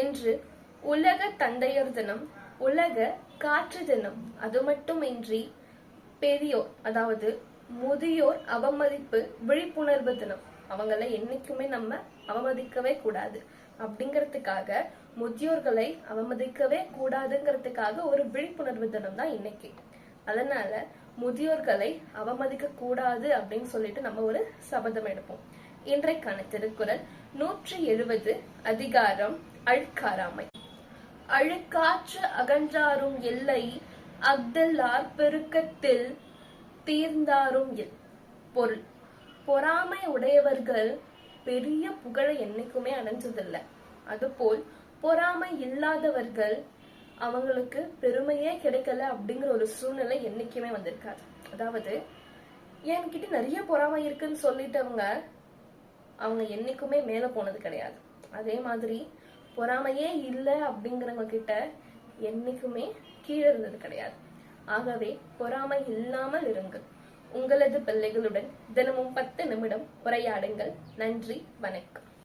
இன்று உலக தந்தையர் தினம் உலக காற்று தினம். அது மட்டுமின்றி பெரியோர் அதாவது முதியோர் அவமதிப்பு விழிப்புணர்வு தினம். அவங்கள என்னைக்குமே நம்ம அவமதிக்கவே கூடாது. அப்படிங்கறதுக்காக முதியோர்களை அவமதிக்கவே கூடாதுங்கிறதுக்காக ஒரு விழிப்புணர்வு தினம் தான் இன்னைக்கு. அதனால முதியோர்களை அவமதிக்க கூடாது அப்படின்னு சொல்லிட்டு நம்ம ஒரு சபதம் எடுப்போம். இன்றைக்கான திருக்குறள் நூற்றி எழுபது அதிகாரம் அழுக்காராமை. அழுக்காற்று அகன்றாரும் எல்லை அக்தல்லார் பெருக்கத்தில் தீர்ந்தாரும் இல் பொருள். பொறாமை உடையவர்கள் பெரிய புகழை என்னைக்குமே அடைஞ்சதில்லை. அதுபோல் பொறாமை இல்லாதவர்கள் அவங்களுக்கு பெருமையே கிடைக்கல அப்படிங்கிற ஒரு சூழ்நிலை என்னைக்குமே வந்திருக்காது. அதாவது என்கிட்ட நிறைய பொறாமை இருக்குன்னு சொல்லிட்டவங்க அவங்க என்னைக்குமே மேல போனது கிடையாது. அதே மாதிரி பொறாமையே இல்லை அப்படிங்கிறவங்க கிட்ட என்னைக்குமே கீழே இருந்தது கிடையாது. ஆகவே பொறாமை இல்லாமல் இருங்கள். உங்களது பிள்ளைகளுடன் தினமும் பத்து நிமிடம் உரையாடுங்கள். நன்றி வணக்கம்.